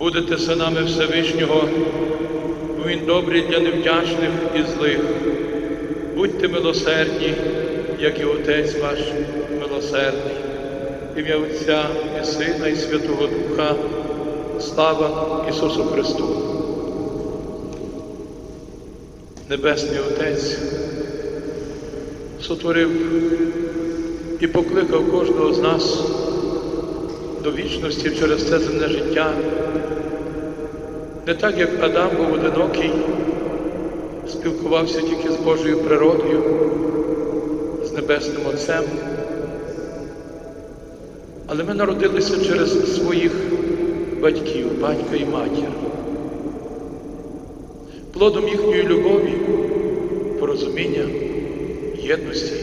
Будете синами Всевишнього, бо Він добрий для невдячних і злих. Будьте милосердні, як і Отець ваш милосердний. Ім'я Отця і Сина, і Святого Духа. Слава Ісусу Христу. Небесний Отець сотворив і покликав кожного з нас до вічності через це земне життя. Не так, як Адам був одинокий, спілкувався тільки з Божою природою, з Небесним Отцем. Але ми народилися через своїх батьків, батька і матір. Плодом їхньої любові, порозуміння, єдності.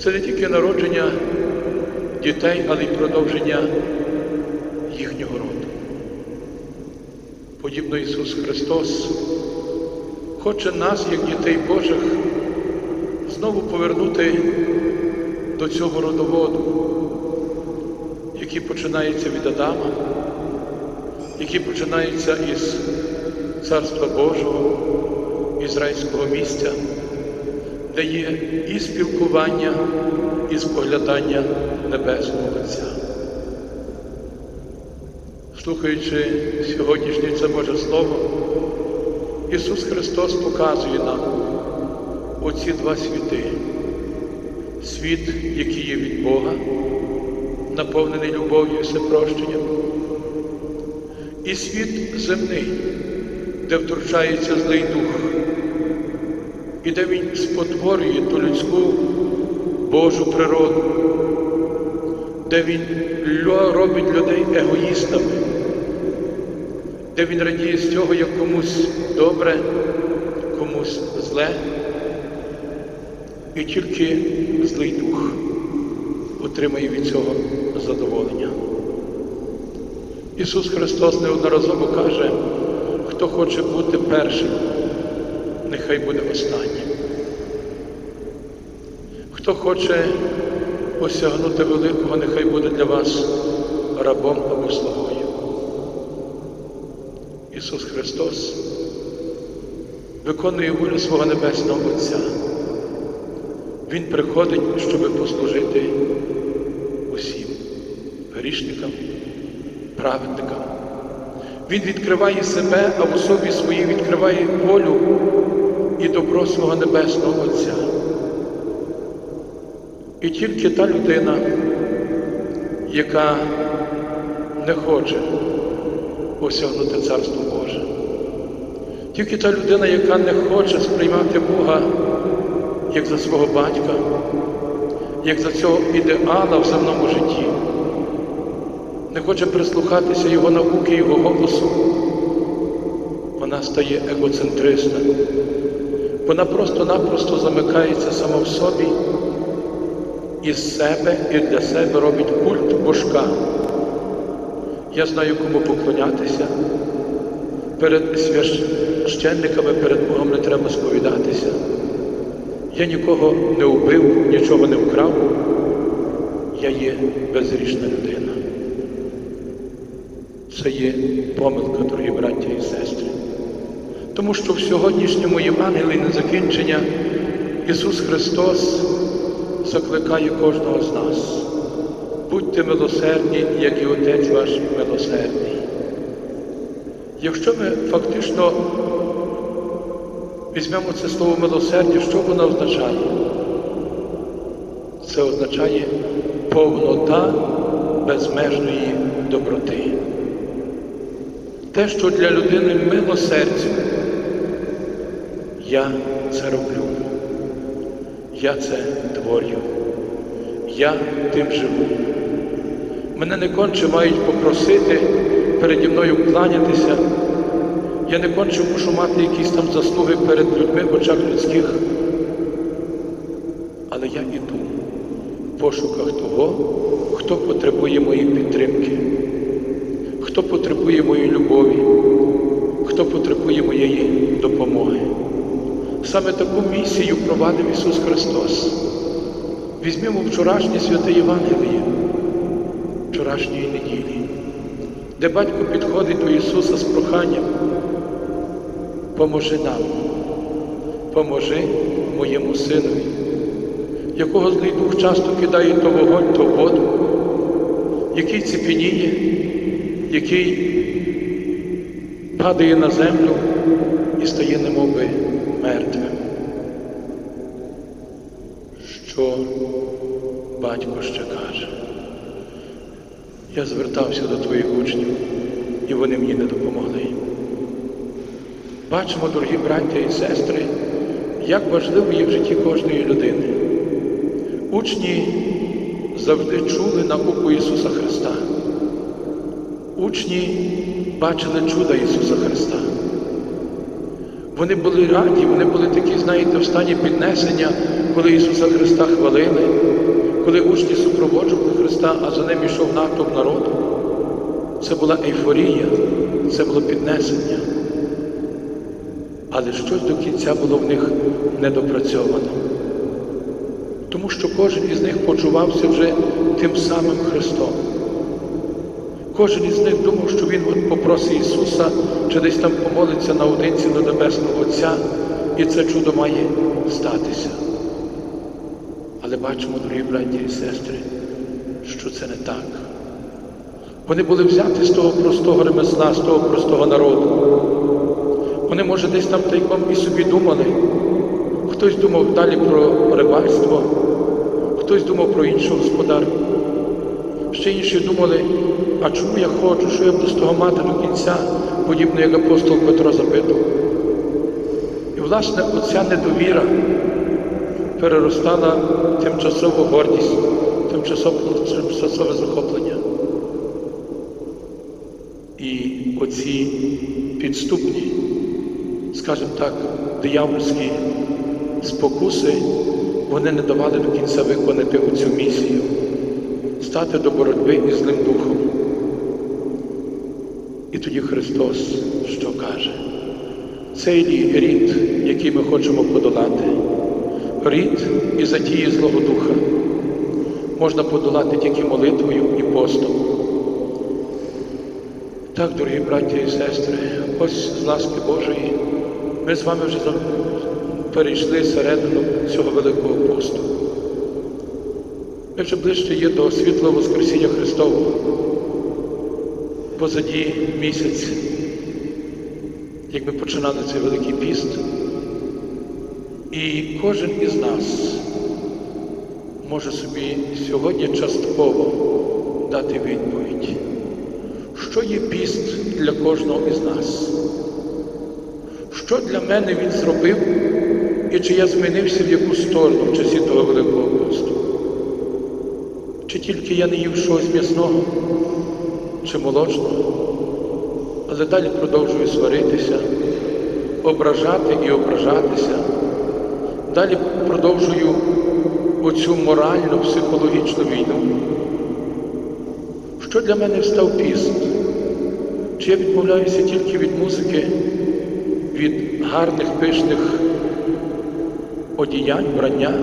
Це не тільки народження дітей, але й продовження їхнього роду. Подібно Ісус Христос хоче нас, як дітей Божих, знову повернути до цього родоводу, який починається від Адама, який починається із Царства Божого, ізраїльського місця, де є і спілкування, і споглядання Небесного Отця. Слухаючи сьогоднішнє це Боже Слово, Ісус Христос показує нам оці два світи. Світ, який є від Бога, наповнений любов'ю і всепрощенням, і світ земний, де втручається злий дух, і де він спотворює ту людську Божу природу, де він робить людей егоїстами, де він радіє з цього, як комусь добре, комусь зле, і тільки злий дух отримає від цього задоволення. Ісус Христос неодноразово каже, хто хоче бути першим, нехай буде останнім. Хто хоче осягнути великого, нехай буде для вас рабом або слугою. Ісус Христос виконує волю свого Небесного Отця. Він приходить, щоб послужити усім грішникам, праведникам. Він відкриває себе, а в особі своїй відкриває волю і добро свого Небесного Отця. І тільки та людина, яка не хоче осягнути Царство Боже, тільки та людина, яка не хоче сприймати Бога як за свого батька, як за цього ідеала в земному житті, не хоче прислухатися Його науки, Його голосу, вона стає егоцентристом. Вона просто-напросто замикається сама в собі із себе і для себе робить культ божка. Я знаю, кому поклонятися. Перед священниками, перед Богом не треба сповідатися. Я нікого не вбив, нічого не вкрав. Я є безгрішна людина. Це є помилка, дорогі браття і сестри. Тому що в сьогоднішньому Євангелії на закінчення Ісус Христос закликає кожного з нас. Будьте милосердні, як і Отець ваш милосердний. Якщо ми фактично візьмемо це слово милосердя, що воно означає? Це означає повнота безмежної доброти. Те, що для людини мило серцю, я це роблю. Я це творю, я тим живу. Мене не конче мають попросити переді мною кланятися. Я не конче мушу мати якісь там заслуги перед людьми в очах людських. Але я іду в пошуках того, хто потребує моєї підтримки, хто потребує моєї любові, хто потребує моєї допомоги. Саме таку місію провадив Ісус Христос. Візьмемо вчорашнє святе Євангеліє, вчорашньої неділі. де батько підходить до Ісуса з проханням, поможи нам, поможи моєму синові, якого злий дух часто кидає то вогонь, то воду, який цепеніє, який падає на землю і стає немовби Що батько ще каже? Я звертався до твоїх учнів, і вони мені не допомогли. Бачимо, дорогі браття і сестри, як важливо є в житті кожної людини. Учні завжди чули науку Ісуса Христа. Учні бачили чуда Ісуса Христа. Вони були раді, вони були такі, знаєте, в стані піднесення, коли Ісуса Христа хвалили, коли учні супроводжували Христа, а за ним йшов натовп народу. Це була ейфорія, це було піднесення. Але щось до кінця було в них недопрацьовано. Тому що кожен із них почувався вже тим самим Христом. Кожен із них думав, що він от попросить Ісуса, чи десь там помолиться наодинці до Небесного Отця, і це чудо має статися. Але бачимо, дорогі браті і сестри, що це не так. Вони були взяті з того простого ремесла, з того простого народу. Вони, може, десь там тайком і собі думали. Хтось думав далі про рибальство, хтось думав про іншу господарку. Ще інші думали, а чому я хочу, що я буду з того мати до кінця, подібно як апостол Петро запитував. І, власне, оця недовіра переростала тимчасову гордість, тимчасове, захоплення. І оці підступні, скажімо так, диявольські спокуси, вони не давали до кінця виконати оцю місію, стати до боротьби із злим духом. Тоді Христос що каже? Цей рід, який ми хочемо подолати, рід і затії Злого Духа, можна подолати тільки молитвою і постом. Так, дорогі браті і сестри, ось з ласки Божої, ми з вами вже перейшли середину цього Великого посту. Ми вже ближче є до світлого Воскресіння Христового. Позаді місяць, як ми починали цей Великий піст, і кожен із нас може собі сьогодні частково дати відповідь. Що є піст для кожного із нас? Що для мене він зробив і чи я змінився в яку сторону в часі того Великого посту? Чи тільки я не їв щось м'ясного чи молочного, але далі продовжую сваритися, ображати і ображатися, далі продовжую оцю моральну, психологічну війну. Що для мене встав піст? Чи я відмовляюся тільки від музики, від гарних пишних одіянь, брання?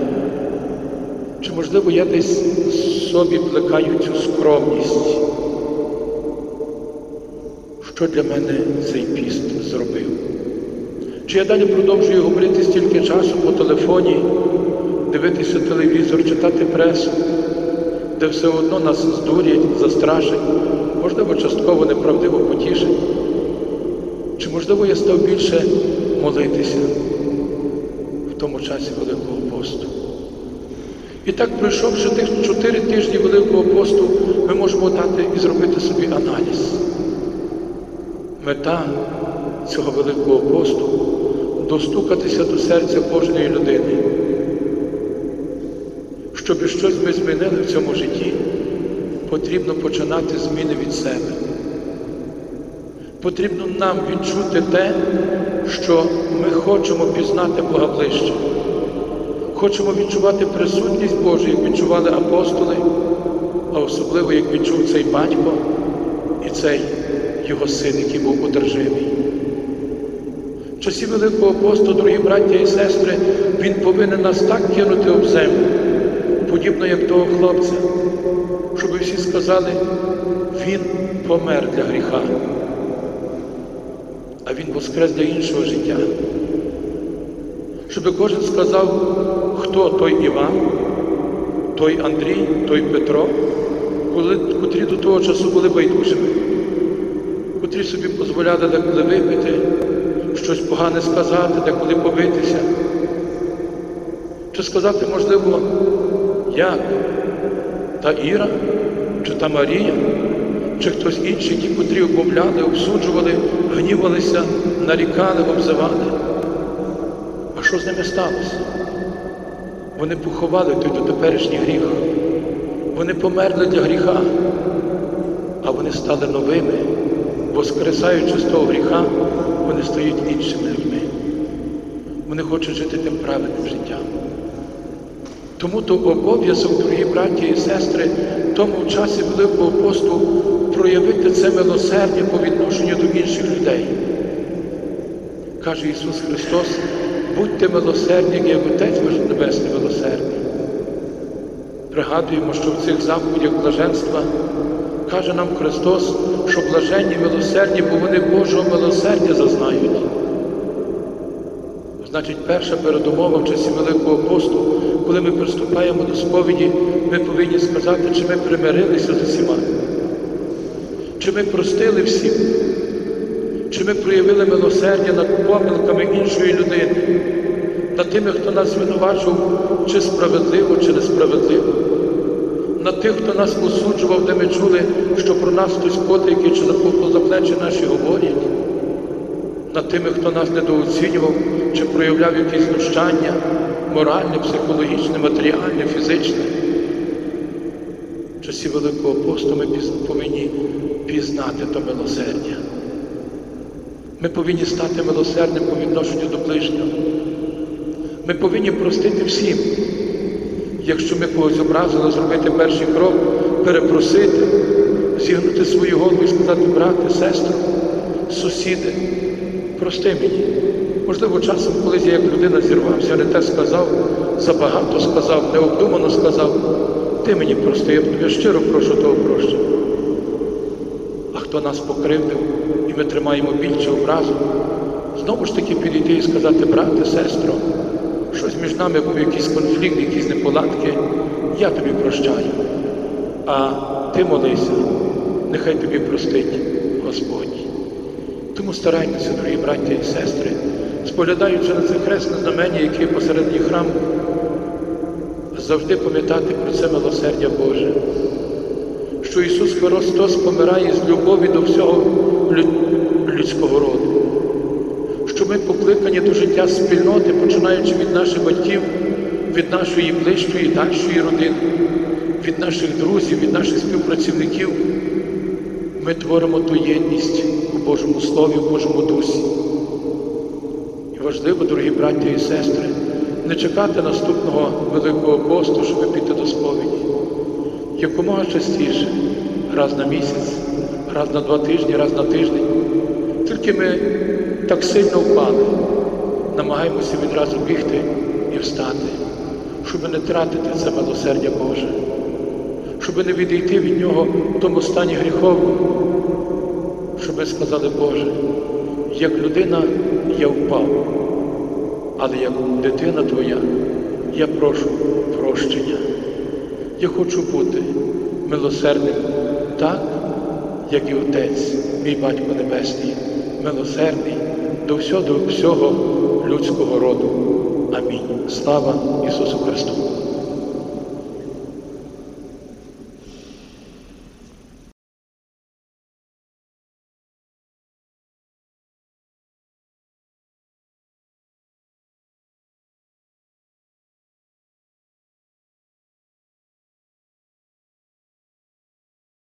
Чи, можливо, я десь собі плекаю цю скромність? Що для мене цей піст зробив? Чи я далі продовжую говорити стільки часу по телефоні, дивитися телевізор, читати пресу? де все одно нас здурять, застрашать, можливо, частково неправдиво потішать. Чи, можливо, я став більше молитися в тому часі Великого посту? І так, пройшовши тих чотири тижні Великого посту, ми можемо дати і зробити собі аналіз. Мета цього Великого посту достукатися до серця кожної людини щоб щось ми змінили в цьому житті, потрібно починати зміни від себе. Потрібно нам відчути те, що ми хочемо пізнати Бога ближче. Хочемо відчувати присутність Божу, як відчували апостоли, а особливо як відчув цей батько і цей його син, який був одержимий. В часі Великого посту, дорогі браття і сестри, він повинен нас так кинути об землю подібно як того хлопця, щоб всі сказали, Він помер для гріха, а Він воскрес для іншого життя. Щоб кожен сказав, хто той Іван, той Андрій, той Петро, котрі до того часу були байдужими, котрі собі дозволяли деколи випити, щось погане сказати, деколи побитися. Чи сказати, можливо, як та Іра, чи та Марія, чи хтось інший, ті, котрі обмовляли, обсуджували, гнівалися, нарікали, обзивали. А що з ними сталося? Вони поховали той дотеперішній гріх. Вони померли для гріха, а вони стали новими, воскресаючи з того гріха, вони стають іншими людьми. Вони хочуть жити тим правильним життям. Тому то обов'язок, дорогі браті і сестри, в тому часі Великого посту проявити це милосердя по відношенню до інших людей. Каже Ісус Христос, будьте милосердні, як Отець ваш Небесний милосердний. Пригадуємо, що в цих заповідях блаженства каже нам Христос, що блаженні милосердні, бо вони Божого милосердя зазнають. Значить, перша передумова в часі Великого посту, коли ми приступаємо до сповіді, ми повинні сказати, чи ми примирилися з усіма, чи ми простили всім, чи ми проявили милосердя над помилками іншої людини, над тими, хто нас звинувачував, чи справедливо, чи несправедливо, над тих, хто нас осуджував, де ми чули, що про нас хтось потайки чи за плечі наші говорять над тими, хто нас недооцінював чи проявляв якісь знущання, моральне, психологічне, матеріальне, фізичне. В часі Великого посту ми повинні пізнати то милосердя. Ми повинні стати милосердним по відношенню до ближнього. Ми повинні простити всім. Якщо ми когось образили, зробити перший крок, перепросити, зігнути свою голову і сказати, брате, сестру, сусіди, прости мені. Можливо, часом, колись я як людина зірвався, не те сказав, забагато сказав, необдумано сказав, ти мені прости, я тобі щиро прошу того прощення. А хто нас покривдив і ми тримаємо більше образу, знову ж таки підійти і сказати, брате, сестро, щось між нами був якийсь конфлікт, якісь неполадки, я тобі прощаю. А ти молися, нехай тобі простить Господь. Тому старайтеся, дорогі браття і сестри, споглядаючи на це хресне знамення, яке посередній храм, завжди пам'ятати про це милосердя Боже, що Ісус Христос помирає з любові до всього людського роду, що ми покликані до життя спільноти, починаючи від наших батьків, від нашої ближчої, дальшої родини, від наших друзів, від наших співпрацівників. Ми творимо ту єдність у Божому Слові, у Божому Дусі. І важливо, дорогі браття і сестри, не чекати наступного Великого посту, щоб піти до сповіді. Якомога частіше, раз на місяць, раз на два тижні, раз на тиждень. Тільки ми так сильно впали, намагаємося відразу бігти і встати, щоб не тратити це милосердя Боже щоб не відійти від нього в тому стані гріховому, щоб ми сказали, Боже, як людина я впав, але як дитина Твоя, я прошу прощення. Я хочу бути милосердним так, як і Отець, мій Батько Небесний, милосердний до всього, до всього людського роду. Амінь. Слава Ісусу Христу!